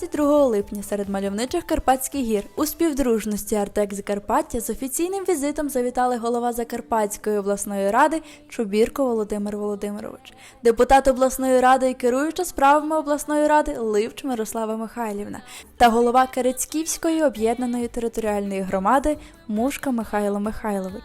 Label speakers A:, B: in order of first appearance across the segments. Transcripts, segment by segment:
A: 22 липня серед мальовничих Карпатських гір у співдружності Артек Закарпаття з офіційним візитом завітали голова Закарпатської обласної ради Чубірко Володимир Володимирович, депутат обласної ради і керуюча справами обласної ради Ливч Мирослава Михайлівна та голова Керецьківської об'єднаної територіальної громади Мушка Михайло Михайлович.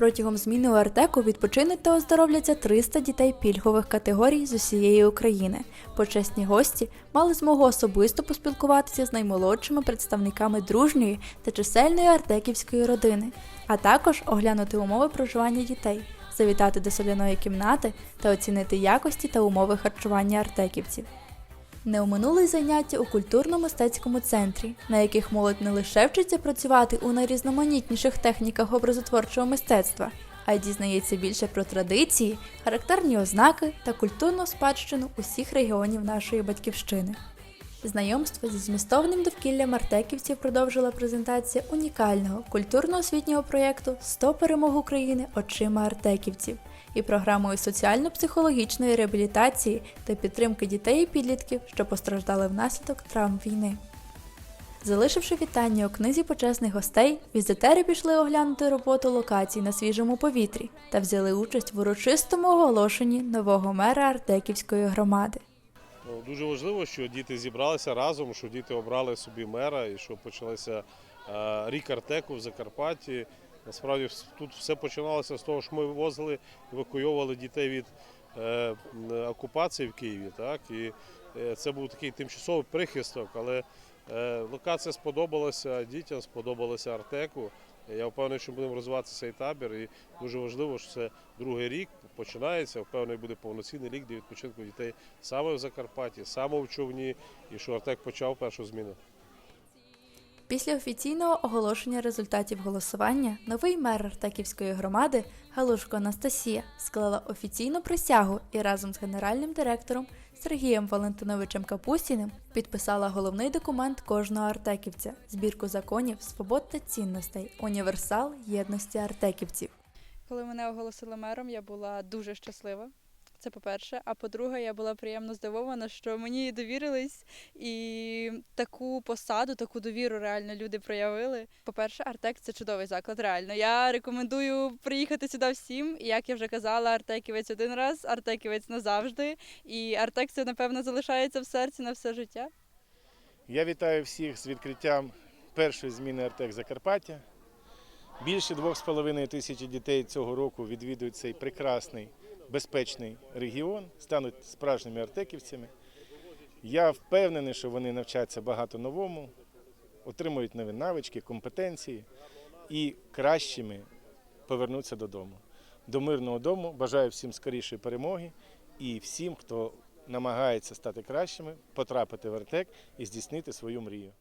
A: Протягом зміни у Артеку відпочинуть та оздоровляться 300 дітей пільгових категорій з усієї України. Почесні гості мали змогу особисто поспілкуватися з наймолодшими представниками дружньої та чисельної артеківської родини, а також оглянути умови проживання дітей, завітати до соляної кімнати та оцінити якості та умови харчування артеківців. Не оминули заняття у культурно-мистецькому центрі, на яких молодь не лише вчиться працювати у найрізноманітніших техніках образотворчого мистецтва, а й дізнається більше про традиції, характерні ознаки та культурну спадщину усіх регіонів нашої батьківщини. Знайомство зі змістовним довкіллям артеківців продовжила презентація унікального культурно-освітнього проєкту «100 перемог України очима артеківців і програмою соціально-психологічної реабілітації та підтримки дітей і підлітків, що постраждали внаслідок травм війни. Залишивши вітання у книзі почесних гостей, візитери пішли оглянути роботу локацій на свіжому повітрі та взяли участь в урочистому оголошенні нового мера Артеківської громади.
B: Ну, Дуже важливо, що діти зібралися разом, що діти обрали собі мера і що почалося е, рік Артеку в Закарпатті. Насправді тут все починалося з того, що ми вивозили, евакуйовували дітей від е, окупації в Києві. Так? І е, це був такий тимчасовий прихисток, але е, локація сподобалася дітям, сподобалася Артеку. Я впевнений, що будемо розвивати цей табір. І дуже важливо, що це другий рік починається. Впевнений, буде повноцінний рік для відпочинку дітей саме в Закарпатті, саме в човні, і що Артек почав першу зміну.
A: Після офіційного оголошення результатів голосування новий мер Артеківської громади Галушко Анастасія склала офіційну присягу і разом з генеральним директором Сергієм Валентиновичем Капустіним підписала головний документ кожного артеківця збірку законів, свобод та цінностей, універсал єдності артеківців.
C: Коли мене оголосили мером, я була дуже щаслива. Це по-перше. А по-друге, я була приємно здивована, що мені довірились і таку посаду, таку довіру реально люди проявили. По-перше, Артек це чудовий заклад. Реально. Я рекомендую приїхати сюди всім. І як я вже казала, Артеківець один раз, Артеківець назавжди. І Артек це, напевно, залишається в серці на все життя.
D: Я вітаю всіх з відкриттям першої зміни Артек Закарпаття. Більше 2,5 тисячі дітей цього року відвідують цей прекрасний, безпечний регіон, стануть справжніми артеківцями. Я впевнений, що вони навчаться багато новому, отримують нові навички, компетенції і кращими повернуться додому. До мирного дому бажаю всім скорішої перемоги і всім, хто намагається стати кращими, потрапити в Артек і здійснити свою мрію.